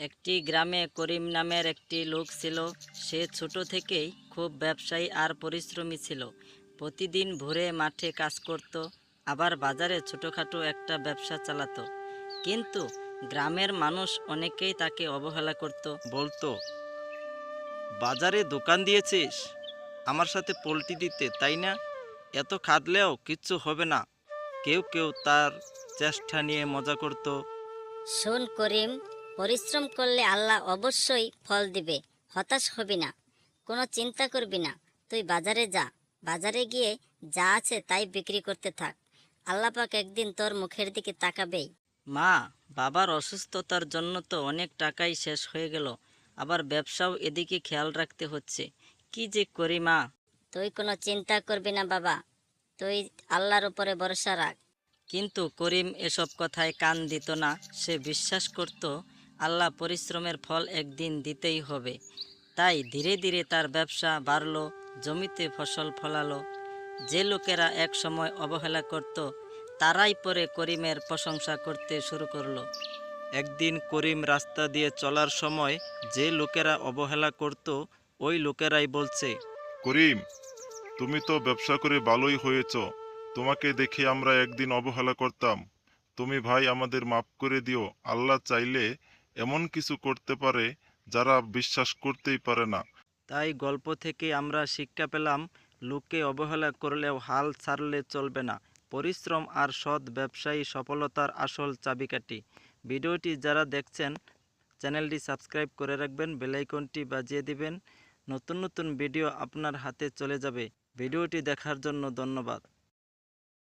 একটি গ্রামে করিম নামের একটি লোক ছিল। সে ছোট থেকেই খুব ব্যবসায়ী আর পরিশ্রমী ছিল। প্রতিদিন ভোরে মাঠে কাজ করত আবার বাজারে ছোটোখাটো একটা ব্যবসা চালাতো। কিন্তু গ্রামের মানুষ অনেকেই তাকে অবহেলা করত। বলতো বাজারে দোকান দিয়েছিস? আমার সাথে পোলট্রি দিতে তাই না? এত খাটলেও কিচ্ছু হবে না। কেউ কেউ তার চেষ্টা নিয়ে মজা করত। শোন করিম পরিশ্রম করলে আল্লাহ অবশ্যই ফল দিবে। হতাশ হবি না। কোনো চিন্তা করবি না। তুই বাজারে যা। বাজারে গিয়ে যা আছে তাই বিক্রি করতে থাক। আল্লাহ পাক একদিন তোর মুখের দিকে তাকাবেই। মা বাবার অসুস্থতার জন্য তো অনেক টাকাই শেষ হয়ে গেল। আবার ব্যবসাও এদিকে খেয়াল রাখতে হচ্ছে। কি যে করি মা? তুই কোনো চিন্তা করবি না বাবা। তুই আল্লাহর উপরে ভরসা রাখ। কিন্তু করিম এসব কথায় কান দিত না। সে বিশ্বাস করত আল্লাহ পরিশ্রমের ফল একদিন দিতেই হবে। তাই ধীরে ধীরে তার ব্যবসা বাড়লো জমিতে ফসল ফলালো। যে লোকেরা এক সময় অবহেলা করত তারাই পরে করিমের প্রশংসা করতে শুরু করল। একদিন করিম রাস্তা দিয়ে চলার সময় যে লোকেরা অবহেলা করত ওই লোকেরাই বলছে করিম তুমি তো ব্যবসা করে ভালোই হয়েছ। তোমাকে দেখে আমরা একদিন অবহেলা করতাম। তুমি ভাই আমাদের মাফ করে দিও। আল্লাহ চাইলে এমন কিছু করতে পারে যারা বিশ্বাস করতেই পারে না। তাই গল্প থেকে আমরা শিক্ষা পেলাম লোকে অবহেলা করলেও হাল ছাড়লে চলবে না। পরিশ্রম আর সৎ ব্যবসায়ী সফলতার আসল চাবিকাঠি। ভিডিওটি যারা দেখছেন, চ্যানেলটি সাবস্ক্রাইব করে রাখবেন বেলাইকনটি বাজিয়ে দিবেন। নতুন নতুন ভিডিও আপনার হাতে চলে যাবে। ভিডিওটি দেখার জন্য ধন্যবাদ।